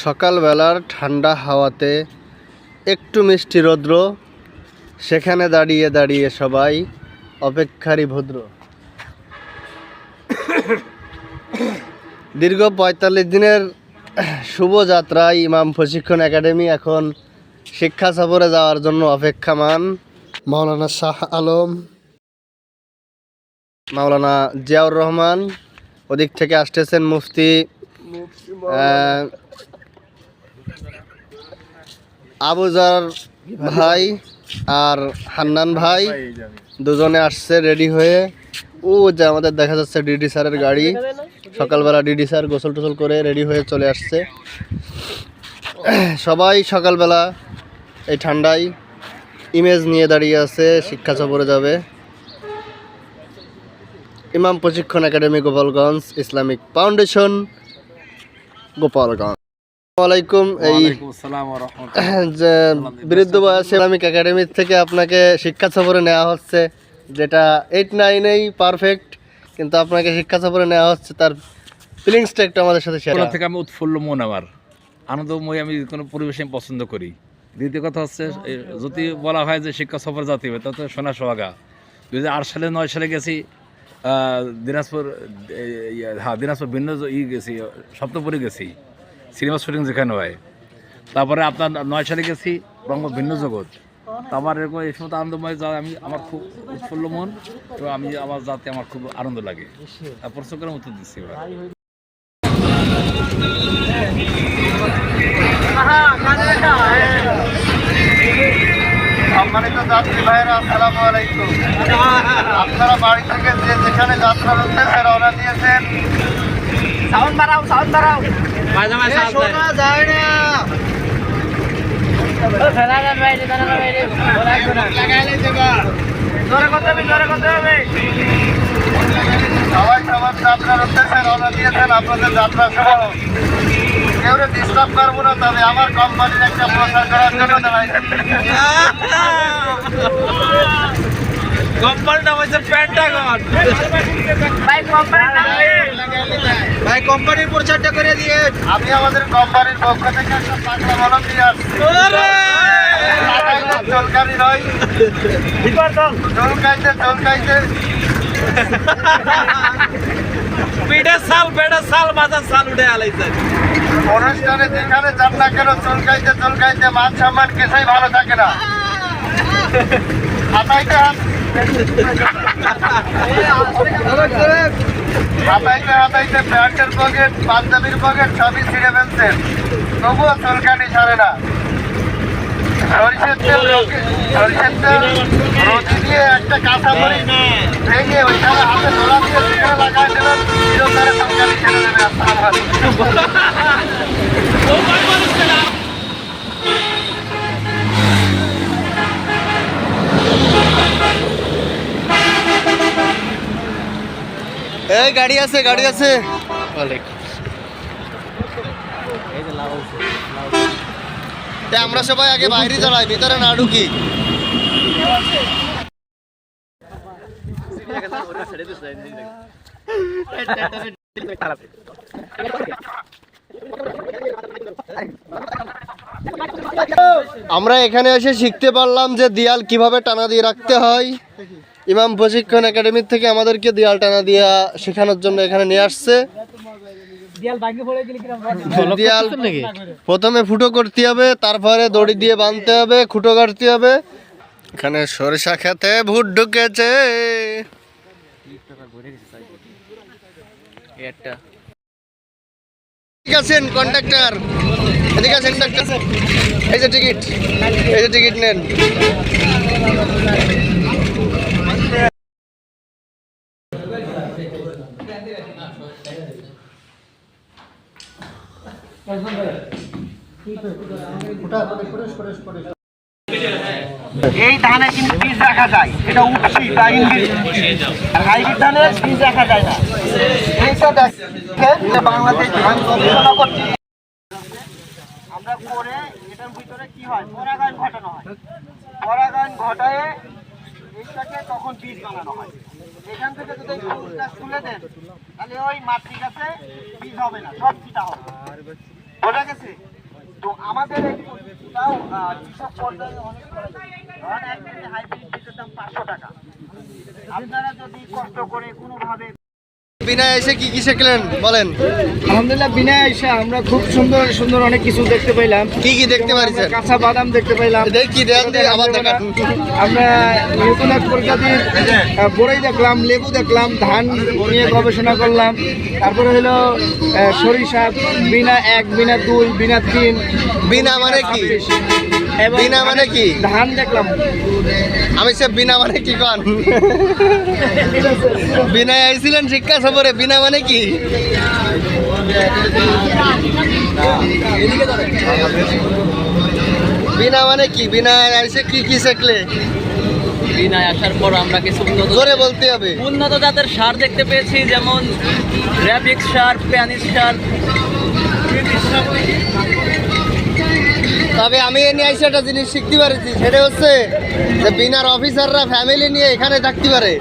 সকালবেলার ঠান্ডা হাওয়াতে একটু মিষ্টি রৌদ্র সেখানে দাঁড়িয়ে দাঁড়িয়ে সবাই অপেক্ষারই ভদ্র। দীর্ঘ পঁয়তাল্লিশ দিনের শুভযাত্রায় ইমাম প্রশিক্ষণ একাডেমি এখন শিক্ষা সফরে যাওয়ার জন্য অপেক্ষামান। মাওলানা শাহ আলম মাওলানা জিয়াউর রহমান ওদিক থেকে আসতেছেন মুফতি আবুজার ভাই আর হান্নান ভাই দুজনে আসছে রেডি হয়ে। ও যে আমাদের দেখা যাচ্ছে ডিডি স্যারের গাড়ি। সকালবেলা ডিডি স্যার গোসল টোসল করে রেডি হয়ে চলে আসছে। সবাই সকালবেলা এই ঠান্ডায় ইমেজ নিয়ে দাঁড়িয়ে আছে, শিক্ষা সফরে যাবে। ইমাম প্রশিক্ষণ academy Gopalganj Islamic foundation, Gopalganj. আলাইকুম এই বৃদ্ধ বয়স ইসলামিক একাডেমি থেকে আপনাকে শিক্ষা সফরে নেওয়া হচ্ছে যেটা এইট নাইনেই পারফেক্ট কিন্তু আপনাকে শিক্ষা সফরে নেওয়া হচ্ছে তার ফিলিংসটা একটু আমাদের সাথে শেয়ার থেকে আমি উৎফুল্ল মন আমার। আনন্দময় আমি কোনো পরিবেশ আমি পছন্দ করি। দ্বিতীয় কথা হচ্ছে যদি বলা হয় যে শিক্ষা সফর জাতি হবে তাতে সোনা সোহাগা। দুই হাজার আট সালে নয় সালে গেছি দিনাজপুর হ্যাঁ দিনাজপুর ভিন্ন ই গেছি সপ্তপুরে গেছি। সিনেমা শুটিং যেখানে হয়। তারপরে আপনার নয় সালে গেছি বঙ্গ ভিন্ন জগৎ আমার এরকম এই সময় আনন্দময় যা আমি আমার খুব উৎফুল্ল মন তো আমি আমার যাতে আমার খুব আনন্দ লাগে। চোখের মতো দিচ্ছি এবার। সম্মানিত যাত্রী ভাইরা আসসালামু আলাইকুম। আপনারা বাড়ি থেকে যে যেখানে যাত্রা উদ্দেশ্যে রওনা দিয়েছেন সাউন্ড বাড়াও সাউন্ড বাড়াও। শোনা যায় না। সবাই সবার যাত্রার উদ্দেশ্যে রওনা দিয়েছেন আপনাদের যাত্রা সহ কেউ ডিস্টার্ব করব না তবে আমার কোম্পানির একটা প্রচার করার জন্য দাঁড়াই ভাই কোম্পানির প্রচারটা করে দিয়ে। আমি আমাদের কোম্পানির পক্ষ থেকে একটা পাগলা মলম দিয়ে আসছি চলকানি নয়। চলকাইতে চলকাইতে। পিঠে সাল পেটে সাল মাথার সাল উঠে আলাইছে। অনুষ্ঠানে যেখানে যান না কেন চলকাইতে চলকাইতে মান সম্মান কিছুই ভালো থাকে না। হাতাইতে হাত হাতাইতে হাতাইতে প্যান্টের পকেট পাঞ্জাবির পকেট সবই ছিঁড়ে ফেলছেন তবুও চলকানি ছাড়ে না। সরিষের তেল সরিষের দিয়ে একটা কাঁচা মরি ভেঙে ওইখানে হাতে ধরা দিয়ে সেখানে লাগাই চিরতরে চলকানি ছেড়ে দেবে আসসালামু গাড়ি আছে গাড়ি আছে। আমরা সবাই আগে বাইরে দাঁড়াই ভিতরে না ঢুকি। আমরা এখানে এসে শিখতে পারলাম যে দেয়াল কীভাবে টানা দিয়ে রাখতে হয়। ইমাম প্রশিক্ষণ একাডেমি থেকে আমাদেরকে দেয়াল টানা দিয়া শেখানোর জন্য এখানে নিয়ে আসছে। দেয়াল প্রথমে ফুটো করতে হবে তারপরে দড়ি দিয়ে বাঁধতে হবে খুঁটো কাটতে হবে। এখানে সরিষা খেতে ভুট ঢুকেছে। ঠিক আছেন কন্ট্রাক্টর এদিকে আছেন এই যে টিকিট এই যে টিকিট নেন। এই ধানে কিন্তু বীজ রাখা যায়। এটা উঠছি বা হাইব্রিড ধানের বীজ রাখা যায় না। এইটা দেখেন যে বাংলাদেশ ধান গবেষণা করছি। আমরা করে, এটার ভিতরে কি হয়? পরাগায়ন ঘটানো হয়। পরাগায়ন ঘটায় এইটাকে তখন বীজ বানানো হয়। এখান থেকে যদি ফুলটা তুলে দেন, তাহলে ওই মাতৃ কাছে বীজ হবে না, সব হবে। বোঝা গেছে? তো আমাদের পর্যায়ে অনেক পাঁচশো টাকা। আপনারা যদি কষ্ট করে কোনোভাবে বিনয় এসে কি কি শিখলেন? বলেন। আলহামদুলিল্লাহ বিনা এসে আমরা খুব সুন্দর সুন্দর অনেক কিছু দেখতে পাইলাম। কি কি দেখতে পারিছেন? কাঁচা বাদাম দেখতে পাইলাম। দেখি দেন আবার দেখান আমরা নতুন এক প্রজাতির বড়ই দেখলাম লেবু দেখলাম ধান নিয়ে গবেষণা করলাম। তারপরে হলো সরিষা বিনা এক বিনা দুই বিনা তিন। বিনা মানে কি? বিনা মানে কি? ধান দেখলাম। আমি সে বিনা মানে কি কন? বিনয় আইছিলেন শিক্ষা সফরে বিনা মানে কি? বিনা মানে কি? বিনা আইসে কি কি শিখলে? বিনায় আসার পর আমরা কিছু উন্নত জোরে বলতে হবে। উন্নত জাতের সার দেখতে পেয়েছি যেমন র্যাবিক্স সার প্যানিস সার। তবে আমি এ নিয়ে একটা জিনিস শিখতে পারেছি, সেটা হচ্ছে যে বিনার অফিসাররা ফ্যামিলি নিয়ে এখানে থাকতে পারে।